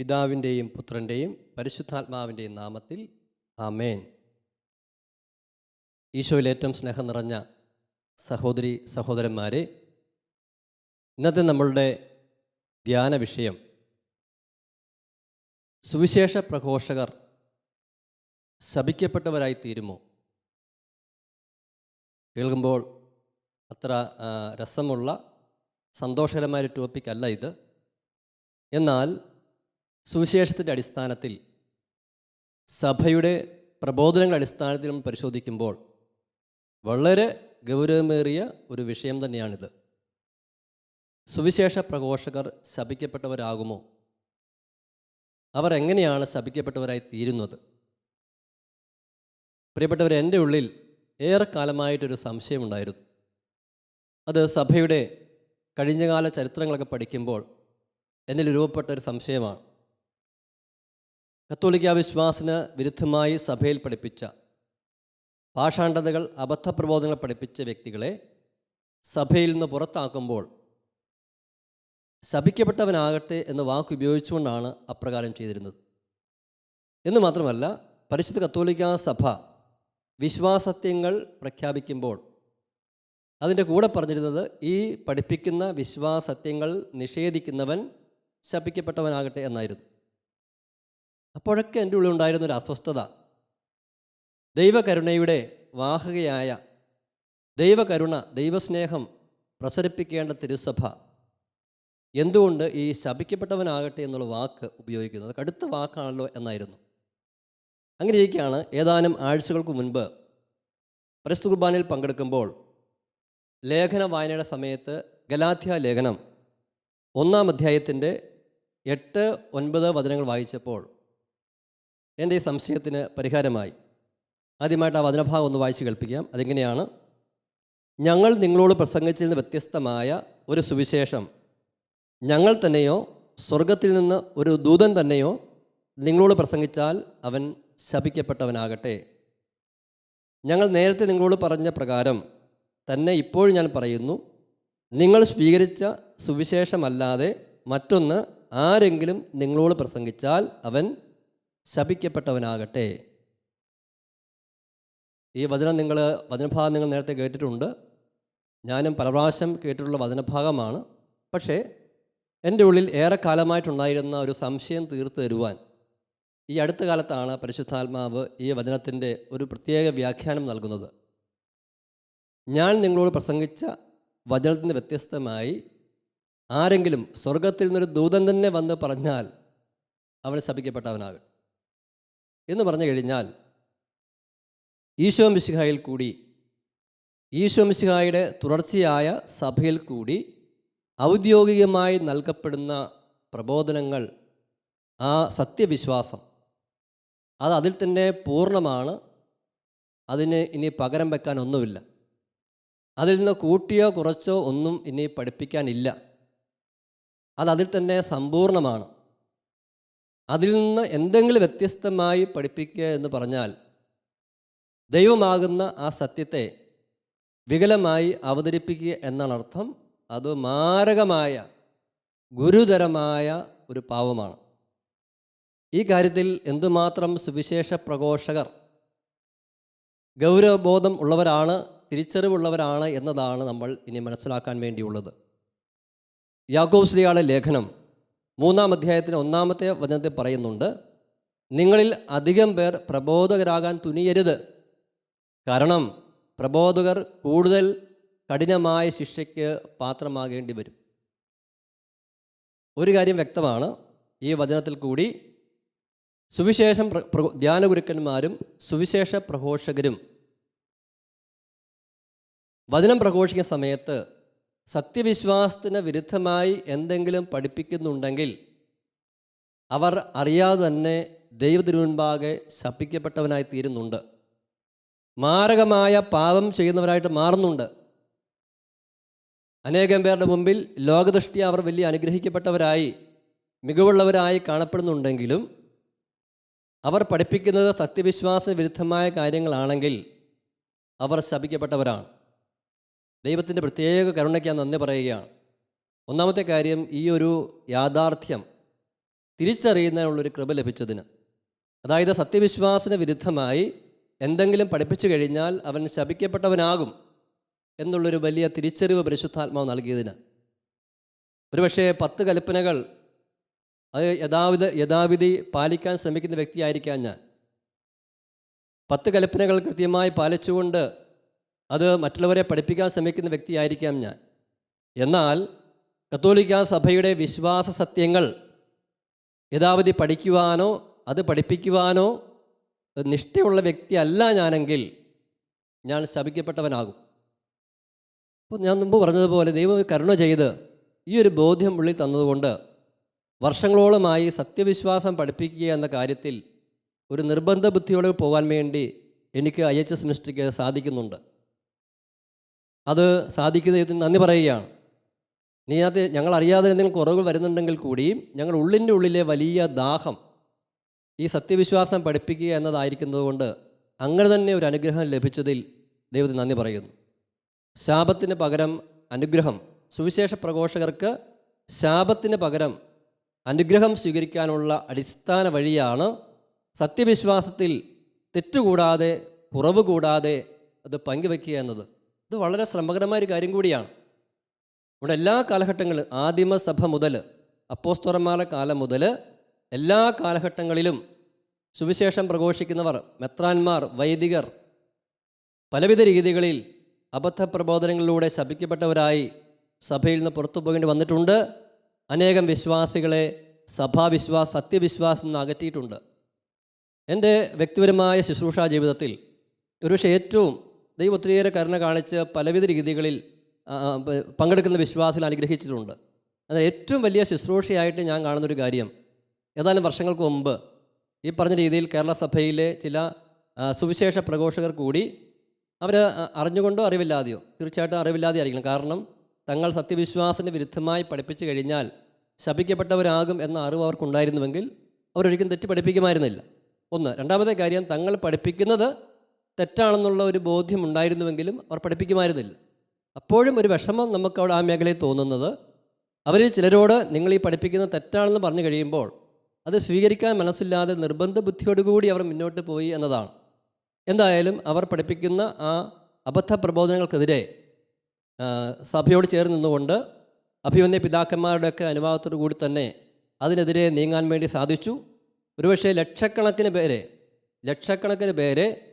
പിതാവിന്റെയും പുത്രന്റെയും പരിശുദ്ധാത്മാവിന്റെയും നാമത്തിൽ ആമേൻ. ഈശോയിൽ ഏറ്റവും സ്നേഹം നിറഞ്ഞ സഹോദരി സഹോദരന്മാരെ ഇന്നത്തെ നമ്മളുടെ ധ്യാന വിഷയം സുവിശേഷ പ്രഘോഷകർ ശപിക്കപ്പെട്ടവരായി തീരുമോ? കേൾക്കുമ്പോൾ അത്ര രസമുള്ള സന്തോഷകരമായ ടോപ്പിക് അല്ല ഇത്. എന്നാൽ സുവിശേഷത്തിന്റെ അടിസ്ഥാനത്തിൽ സഭയുടെ പ്രബോധനങ്ങളുടെ അടിസ്ഥാനത്തിൽ നമ്മൾ പരിശോധിക്കുമ്പോൾ വളരെ ഗൗരവമേറിയ ഒരു വിഷയം തന്നെയാണിത്. സുവിശേഷ പ്രഘോഷകർ ശപിക്കപ്പെട്ടവരാകുമോ? അവർ എങ്ങനെയാണ് ശപിക്കപ്പെട്ടവരായി തീരുന്നത്? പ്രിയപ്പെട്ടവർ എന്റെ ഉള്ളിൽ ഏറെക്കാലമായിട്ടൊരു സംശയമുണ്ടായിരുന്നു. അത് സഭയുടെ കഴിഞ്ഞകാല ചരിത്രങ്ങളൊക്കെ പഠിക്കുമ്പോൾ എന്നിൽ രൂപപ്പെട്ട ഒരു സംശയമാണ്. കത്തോലിക്ക വിശ്വാസിന് വിരുദ്ധമായി സഭയിൽ പഠിപ്പിച്ച പാഷാണ്ഡതകൾ അബദ്ധപ്രബോധനങ്ങൾ പഠിപ്പിച്ച വ്യക്തികളെ സഭയിൽ നിന്ന് പുറത്താക്കുമ്പോൾ ശപിക്കപ്പെട്ടവനാകട്ടെ എന്ന വാക്ക് ഉപയോഗിച്ചുകൊണ്ടാണ് അപ്രകാരം ചെയ്തിരുന്നത്. എന്ന് മാത്രമല്ല പരിശുദ്ധ കത്തോലിക്ക സഭ വിശ്വാസത്യങ്ങൾ പ്രഖ്യാപിക്കുമ്പോൾ അതിന്റെ കൂടെ പറഞ്ഞിരുന്നത് ഈ പഠിപ്പിക്കുന്ന വിശ്വാസത്യങ്ങൾ നിഷേധിക്കുന്നവൻ ശപിക്കപ്പെട്ടവനാകട്ടെ എന്നായിരുന്നു. അപ്പോഴൊക്കെ എന്റെ ഉള്ളിൽ ഉണ്ടായിരുന്ന ഒരു അസ്വസ്ഥത. ദൈവകരുണയുടെ വാഹകയായ ദൈവകരുണ ദൈവസ്നേഹം പ്രസരിപ്പിക്കേണ്ട തിരുസഭ. എന്തുകൊണ്ട് ഈ ശപിക്കപ്പെട്ടവനാകട്ടെ എന്നുള്ള വാക്ക് ഉപയോഗിക്കുന്നത്? കടുത്ത വാക്കാണല്ലോ എന്നായിരുന്നു. അങ്ങനെ ഇരിക്കുകയാണ്. ഏതാനും ആഴ്ചകൾക്ക് മുൻപ് പരിസ്ഥ കുർബാനയിൽ പങ്കെടുക്കുമ്പോൾ ലേഖന വായനയുടെ സമയത്ത് ഗലാധ്യ ലേഖനം ഒന്നാം അധ്യായത്തിന്റെ എട്ട് ഒൻപത് വചനങ്ങൾ വായിച്ചപ്പോൾ എന്റെ ഈ സംശയത്തിന് പരിഹാരമായി ആദ്യമായിട്ട് ആ വചനഭാഗം ഒന്ന് വായിച്ച് കേൾപ്പിക്കാം. അതെങ്ങനെയാണ്? ഞങ്ങൾ നിങ്ങളോട് പ്രസംഗിച്ചതിന് വ്യത്യസ്തമായ ഒരു സുവിശേഷം. ഞങ്ങൾ തന്നെയോ സ്വർഗത്തിൽ നിന്ന് ഒരു ദൂതൻ തന്നെയോ നിങ്ങളോട് പ്രസംഗിച്ചാൽ അവൻ ശപിക്കപ്പെട്ടവനാകട്ടെ. ഞങ്ങൾ നേരത്തെ നിങ്ങളോട് പറഞ്ഞ പ്രകാരം തന്നെ ഇപ്പോൾ ഞാൻ പറയുന്നു നിങ്ങൾ സ്വീകരിച്ച സുവിശേഷമല്ലാതെ മറ്റൊന്ന് ആരെങ്കിലും നിങ്ങളോട് പ്രസംഗിച്ചാൽ അവൻ ശപിക്കപ്പെട്ടവനാകട്ടെ. ഈ വചനം നിങ്ങൾ വചനഭാഗം നിങ്ങൾ നേരത്തെ കേട്ടിട്ടുണ്ട്. ഞാനും പല പ്രാവശ്യം കേട്ടിട്ടുള്ള വചനഭാഗമാണ്. പക്ഷേ എന്റെ ഉള്ളിൽ ഏറെ കാലമായിട്ടുണ്ടായിരുന്ന ഒരു സംശയം തീർത്തു തരുവാൻ ഈ അടുത്ത കാലത്താണ് പരിശുദ്ധാത്മാവ് ഈ വചനത്തിന്റെ ഒരു പ്രത്യേക വ്യാഖ്യാനം നൽകുന്നത്. ഞാൻ നിങ്ങളോട് പ്രസംഗിച്ച വചനത്തിന് വ്യത്യസ്തമായി ആരെങ്കിലും സ്വർഗത്തിൽ നിന്നൊരു ദൂതൻ തന്നെ വന്ന് പറഞ്ഞാൽ അവൻ ശപിക്കപ്പെട്ടവനാകും എന്ന് പറഞ്ഞു കഴിഞ്ഞാൽ ഈശോ മിശിഹായിൽ കൂടി ഈശോ മിശിഹായുടെ തുടർച്ചയായ സഭയിൽ കൂടി ഔദ്യോഗികമായി നൽകപ്പെടുന്ന പ്രബോധനങ്ങൾ ആ സത്യവിശ്വാസം അത് അതിൽ തന്നെ പൂർണമാണ്. അതിന് ഇനി പകരം വെക്കാൻ ഒന്നുമില്ല. അതിൽ നിന്ന് കൂട്ടിയോ കുറച്ചോ ഒന്നും ഇനി പഠിപ്പിക്കാനില്ല അത് അതിൽ തന്നെ സമ്പൂർണമാണ്. അതിൽ നിന്ന് എന്തെങ്കിലും വ്യത്യസ്തമായി പഠിപ്പിക്കുക എന്ന് പറഞ്ഞാൽ ദൈവമാകുന്ന ആ സത്യത്തെ വികലമായി അവതരിപ്പിക്കുക എന്നാണ് അർത്ഥം. അത് മാരകമായ ഗുരുതരമായ ഒരു പാവമാണ് ഈ കാര്യത്തിൽ എന്തുമാത്രം സുവിശേഷ പ്രഘോഷകർ ഗൗരവബോധം ഉള്ളവരാണ് തിരിച്ചറിവുള്ളവരാണ് എന്നതാണ് നമ്മൾ ഇനി മനസ്സിലാക്കാൻ വേണ്ടിയുള്ളത്. യാഗോസ്ലിയാളെ ലേഖനം മൂന്നാം അധ്യായത്തിന് ഒന്നാമത്തെ വചനത്തിൽ പറയുന്നുണ്ട് നിങ്ങളിൽ അധികം പേർ പ്രബോധകരാകാൻ തുനിയരുത്. കാരണം പ്രബോധകർ കൂടുതൽ കഠിനമായ ശിക്ഷയ്ക്ക് പാത്രമാകേണ്ടി വരും. ഒരു കാര്യം വ്യക്തമാണ് ഈ വചനത്തിൽ കൂടി സുവിശേഷം ധ്യാന ഗുരുക്കന്മാരും ധ്യാനഗുരുക്കന്മാരും സുവിശേഷ പ്രഘോഷകരും. വചനം പ്രഘോഷിക്കുന്ന സമയത്ത് സത്യവിശ്വാസത്തിന് വിരുദ്ധമായി എന്തെങ്കിലും പഠിപ്പിക്കുന്നുണ്ടെങ്കിൽ അവർ അറിയാതെ തന്നെ ദൈവത്തിനുമുൻപാകെ ശപിക്കപ്പെട്ടവനായി തീരുന്നുണ്ട്. മാരകമായ പാപം ചെയ്യുന്നവരായിട്ട് മാറുന്നുണ്ട്. അനേകം പേരുടെ മുമ്പിൽ ലോകദൃഷ്ടി അവർ വലിയ അനുഗ്രഹിക്കപ്പെട്ടവരായി മികവുള്ളവരായി കാണപ്പെടുന്നുണ്ടെങ്കിലും അവർ പഠിപ്പിക്കുന്നത് സത്യവിശ്വാസ വിരുദ്ധമായ കാര്യങ്ങളാണെങ്കിൽ അവർ ശപിക്കപ്പെട്ടവരാണ്. ദൈവത്തിന്റെ പ്രത്യേക കരുണയ്ക്ക് ഞാൻ നന്ദി പറയുകയാണ്. ഒന്നാമത്തെ കാര്യം ഈ ഒരു യാഥാർത്ഥ്യം തിരിച്ചറിയുന്നതിനുള്ളൊരു കൃപ ലഭിച്ചതിന്. അതായത് സത്യവിശ്വാസത്തിന് വിരുദ്ധമായി എന്തെങ്കിലും പഠിപ്പിച്ചു കഴിഞ്ഞാൽ അവൻ ശപിക്കപ്പെട്ടവനാകും എന്നുള്ളൊരു വലിയ തിരിച്ചറിവ് പരിശുദ്ധാത്മാവ് നൽകിയതിന്. ഒരുപക്ഷെ പത്ത് കൽപ്പനകൾ അത് യഥാവിധ യഥാവിധി പാലിക്കാൻ ശ്രമിക്കുന്ന വ്യക്തിയായിരിക്കാം ഞാൻ. പത്ത് കൽപ്പനകൾ കൃത്യമായി പാലിച്ചുകൊണ്ട് അത് മറ്റുള്ളവരെ പഠിപ്പിക്കാൻ ശ്രമിക്കുന്ന വ്യക്തിയായിരിക്കാം ഞാൻ. എന്നാൽ കത്തോലിക്ക സഭയുടെ വിശ്വാസ സത്യങ്ങൾ യഥാവധി പഠിക്കുവാനോ അത് പഠിപ്പിക്കുവാനോ നിഷ്ഠയുള്ള വ്യക്തിയല്ല ഞാനെങ്കിൽ ഞാൻ ശപിക്കപ്പെട്ടവനാകും. അപ്പോൾ ഞാൻ മുമ്പ് പറഞ്ഞതുപോലെ ദൈവം കരുണ ചെയ്ത് ഈ ഒരു ബോധ്യം ഉള്ളിൽ തന്നതുകൊണ്ട് വർഷങ്ങളോളമായി സത്യവിശ്വാസം പഠിപ്പിക്കുക എന്ന കാര്യത്തിൽ ഒരു നിർബന്ധ ബുദ്ധിയോടെ പോകാൻ വേണ്ടി എനിക്ക് ഐ എച്ച് എസ് മിനിസ്ട്രിക്ക് സാധിക്കുന്നുണ്ട്. അത് സാധിക്കുന്ന ദൈവത്തിന് നന്ദി പറയുകയാണ്. ഇനി അത് ഞങ്ങൾ അറിയാതെ എന്തെങ്കിലും കുറവുകൾ വരുന്നുണ്ടെങ്കിൽ കൂടിയും ഞങ്ങൾ ഉള്ളിന്റെ ഉള്ളിലെ വലിയ ദാഹം ഈ സത്യവിശ്വാസം പഠിപ്പിക്കുക എന്നതായിരിക്കുന്നത് കൊണ്ട് അങ്ങനെ തന്നെ ഒരു അനുഗ്രഹം ലഭിച്ചതിൽ ദൈവത്തിന് നന്ദി പറയുന്നു. ശാപത്തിന് പകരം അനുഗ്രഹം. സുവിശേഷ പ്രഘോഷകർക്ക് ശാപത്തിന് പകരം അനുഗ്രഹം സ്വീകരിക്കാനുള്ള അടിസ്ഥാന വഴിയാണ് സത്യവിശ്വാസത്തിൽ തെറ്റുകൂടാതെ കുറവ് കൂടാതെ അത് പങ്കുവെക്കുക എന്നത്. ഇത് വളരെ ശ്രമകരമായ ഒരു കാര്യം കൂടിയാണ്. നമ്മുടെ എല്ലാ കാലഘട്ടങ്ങളും ആദിമസഭ മുതൽ അപ്പോസ്തോറന്മാരുടെ കാലം മുതൽ എല്ലാ കാലഘട്ടങ്ങളിലും സുവിശേഷം പ്രഘോഷിക്കുന്നവർ മെത്രാന്മാർ വൈദികർ പലവിധ രീതികളിൽ അബദ്ധ പ്രബോധനങ്ങളിലൂടെ ശപിക്കപ്പെട്ടവരായി സഭയിൽ നിന്ന് പുറത്തു പോകേണ്ടി വന്നിട്ടുണ്ട്. അനേകം വിശ്വാസികളെ സഭാവിശ്വാസ സത്യവിശ്വാസം നിന്ന് അകറ്റിയിട്ടുണ്ട്. എന്റെ വ്യക്തിപരമായ ശുശ്രൂഷാ ജീവിതത്തിൽ ഒരുപക്ഷെ ഏറ്റവും ദൈവം ഒത്തിരിയേറെ കരുണ കാണിച്ച് പലവിധ രീതികളിൽ പങ്കെടുക്കുന്ന വിശ്വാസികൾ അനുഗ്രഹിച്ചിട്ടുണ്ട്. അത് ഏറ്റവും വലിയ ശുശ്രൂഷയായിട്ട് ഞാൻ കാണുന്നൊരു കാര്യം ഏതാനും വർഷങ്ങൾക്ക് മുമ്പ് ഈ പറഞ്ഞ രീതിയിൽ കേരള സഭയിലെ ചില സുവിശേഷ പ്രഘോഷകർ കൂടി അവർ അറിഞ്ഞുകൊണ്ടോ അറിവില്ലാതെയോ തീർച്ചയായിട്ടും അറിവില്ലാതെ ആയിരിക്കണം കാരണം തങ്ങൾ സത്യവിശ്വാസത്തിന് വിരുദ്ധമായി പഠിപ്പിച്ചു കഴിഞ്ഞാൽ ശപിക്കപ്പെട്ടവരാകും എന്ന അറിവ് അവർക്കുണ്ടായിരുന്നുവെങ്കിൽ അവരൊരിക്കലും തെറ്റ് പഠിപ്പിക്കുമായിരുന്നില്ല ഒന്ന്. രണ്ടാമത്തെ കാര്യം തങ്ങൾ പഠിപ്പിക്കുന്നത് തെറ്റാണെന്നുള്ള ഒരു ബോധ്യം ഉണ്ടായിരുന്നുവെങ്കിലും അവർ പഠിപ്പിക്കുമായിരുന്നില്ല. അപ്പോഴും ഒരു വിഷമം നമുക്ക് അവിടെ ആ മേഖലയിൽ തോന്നുന്നത്. അവരിൽ ചിലരോട് നിങ്ങൾ ഈ പഠിപ്പിക്കുന്ന തെറ്റാണെന്ന് പറഞ്ഞു കഴിയുമ്പോൾ അത് സ്വീകരിക്കാൻ മനസ്സില്ലാതെ നിർബന്ധ ബുദ്ധിയോടുകൂടി അവർ മുന്നോട്ട് പോയി എന്നതാണ്. എന്തായാലും അവർ പഠിപ്പിക്കുന്ന ആ അബദ്ധ പ്രബോധനങ്ങൾക്കെതിരെ സഭയോട് ചേർന്ന് നിന്നുകൊണ്ട് അഭിമന്യ പിതാക്കന്മാരുടെയൊക്കെ അനുഭവത്തോടു കൂടി തന്നെ അതിനെതിരെ നീങ്ങാൻ വേണ്ടി സാധിച്ചു. ഒരുപക്ഷെ ലക്ഷക്കണക്കിന് പേരെ ലക്ഷക്കണക്കിന് പേരെ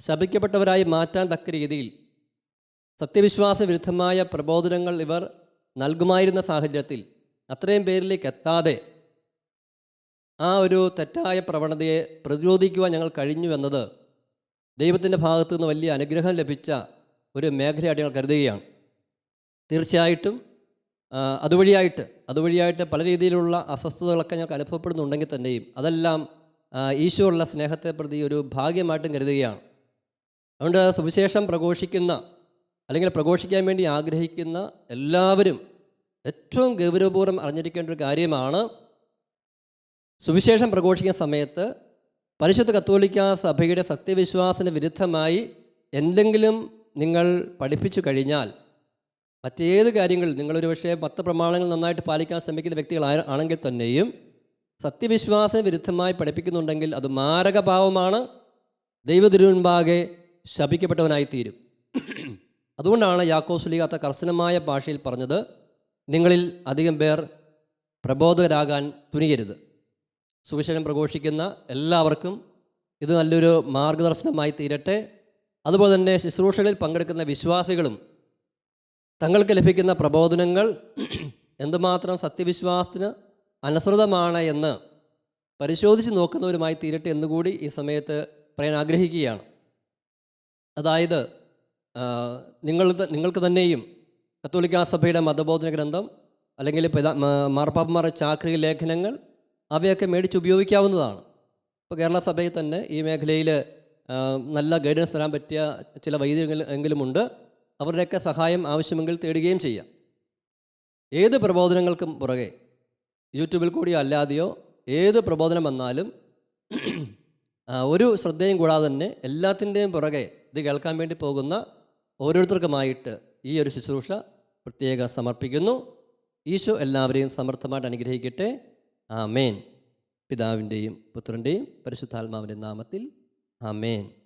ശപിക്കപ്പെട്ടവരായി മാറ്റാൻ തക്ക രീതിയിൽ സത്യവിശ്വാസ വിരുദ്ധമായ പ്രബോധനങ്ങൾ ഇവർ നൽകുമായിരുന്ന സാഹചര്യത്തിൽ അത്രയും പേരിലേക്ക് എത്താതെ ആ ഒരു തെറ്റായ പ്രവണതയെ പ്രതിരോധിക്കുവാൻ ഞങ്ങൾ കഴിഞ്ഞു എന്നത് ദൈവത്തിന്റെ ഭാഗത്തു നിന്ന് വലിയ അനുഗ്രഹം ലഭിച്ച ഒരു മേഖലയായിട്ട് ഞങ്ങൾ കരുതുകയാണ്. തീർച്ചയായിട്ടും അതുവഴിയായിട്ട് അതുവഴിയായിട്ട് പല രീതിയിലുള്ള അസ്വസ്ഥതകളൊക്കെ ഞങ്ങൾക്ക് അനുഭവപ്പെടുന്നുണ്ടെങ്കിൽ തന്നെയും അതെല്ലാം ഈശോ ഈശോയുള്ള സ്നേഹത്തെ പ്രതി ഒരു ഭാഗ്യമായിട്ടും കരുതുകയാണ്. അതുകൊണ്ട് സുവിശേഷം പ്രഘോഷിക്കുന്ന അല്ലെങ്കിൽ പ്രഘോഷിക്കാൻ വേണ്ടി ആഗ്രഹിക്കുന്ന എല്ലാവരും ഏറ്റവും ഗൗരവപൂർവം അറിഞ്ഞിരിക്കേണ്ട ഒരു കാര്യമാണ് സുവിശേഷം പ്രഘോഷിക്കുന്ന സമയത്ത് പരിശുദ്ധ കത്തോലിക്ക സഭയുടെ സത്യവിശ്വാസത്തിന് വിരുദ്ധമായി എന്തെങ്കിലും നിങ്ങൾ പഠിപ്പിച്ചു കഴിഞ്ഞാൽ മറ്റേത് കാര്യങ്ങൾ നിങ്ങളൊരു പക്ഷേ പത്ത് പ്രമാണങ്ങൾ നന്നായിട്ട് പാലിക്കാൻ ശ്രമിക്കുന്ന വ്യക്തികൾ ആണെങ്കിൽ തന്നെയും സത്യവിശ്വാസ വിരുദ്ധമായി പഠിപ്പിക്കുന്നുണ്ടെങ്കിൽ അത് മാരകഭാവമാണ് ദൈവതിരുമുൻപാകെ ശപിക്കപ്പെട്ടവനായിത്തീരും. അതുകൊണ്ടാണ് യാക്കോസുലികാത്ത കർശനമായ ഭാഷയിൽ പറഞ്ഞത് നിങ്ങളിൽ അധികം പേർ പ്രബോധകരാകാൻ തുനിയരുത്. സുവിശേഷം പ്രഘോഷിക്കുന്ന എല്ലാവർക്കും ഇത് നല്ലൊരു മാർഗദർശനമായി തീരട്ടെ. അതുപോലെ തന്നെ ശുശ്രൂഷകളിൽ പങ്കെടുക്കുന്ന വിശ്വാസികളും തങ്ങൾക്ക് ലഭിക്കുന്ന പ്രബോധനങ്ങൾ എന്തുമാത്രം സത്യവിശ്വാസത്തിന് അനുസൃതമാണ് എന്ന് പരിശോധിച്ച് നോക്കുന്നവരുമായി തീരട്ടെ എന്നുകൂടി ഈ സമയത്ത് പറയാൻ ആഗ്രഹിക്കുകയാണ്. അതായത് നിങ്ങൾ നിങ്ങൾക്ക് തന്നെയും കത്തോലിക്കാ സഭയുടെ മതബോധന ഗ്രന്ഥം അല്ലെങ്കിൽ മാർപ്പാപ്പന്മാരുടെ ചാക്രിക ലേഖനങ്ങൾ അവയൊക്കെ മേടിച്ച് ഉപയോഗിക്കാവുന്നതാണ്. ഇപ്പോൾ കേരള സഭയിൽ തന്നെ ഈ മേഖലയിൽ നല്ല ഗൈഡൻസ് തരാൻ പറ്റിയ ചില വൈദ്യങ്ങൾ എങ്കിലുമുണ്ട്. അവരുടെയൊക്കെ സഹായം ആവശ്യമെങ്കിൽ തേടുകയും ചെയ്യാം. ഏത് പ്രബോധനങ്ങൾക്കും പുറകെ യൂട്യൂബിൽ കൂടിയോ അല്ലാതെയോ ഏത് പ്രബോധനം വന്നാലും ഒരു ശ്രദ്ധയും കൂടാതെ തന്നെ എല്ലാത്തിന്റെയും പുറകെ ഇത് കേൾക്കാൻ വേണ്ടി പോകുന്ന ഓരോരുത്തർക്കുമായിട്ട് ഈ ഒരു ശുശ്രൂഷ പ്രത്യേക സമർപ്പിക്കുന്നു. ഈശോ എല്ലാവരെയും സമർത്ഥമായിട്ട് അനുഗ്രഹിക്കട്ടെ. ആ മേൻ പിതാവിന്റെയും പുത്രന്റെയും പരിശുദ്ധാത്മാവിന്റെ നാമത്തിൽ ആമേൻ.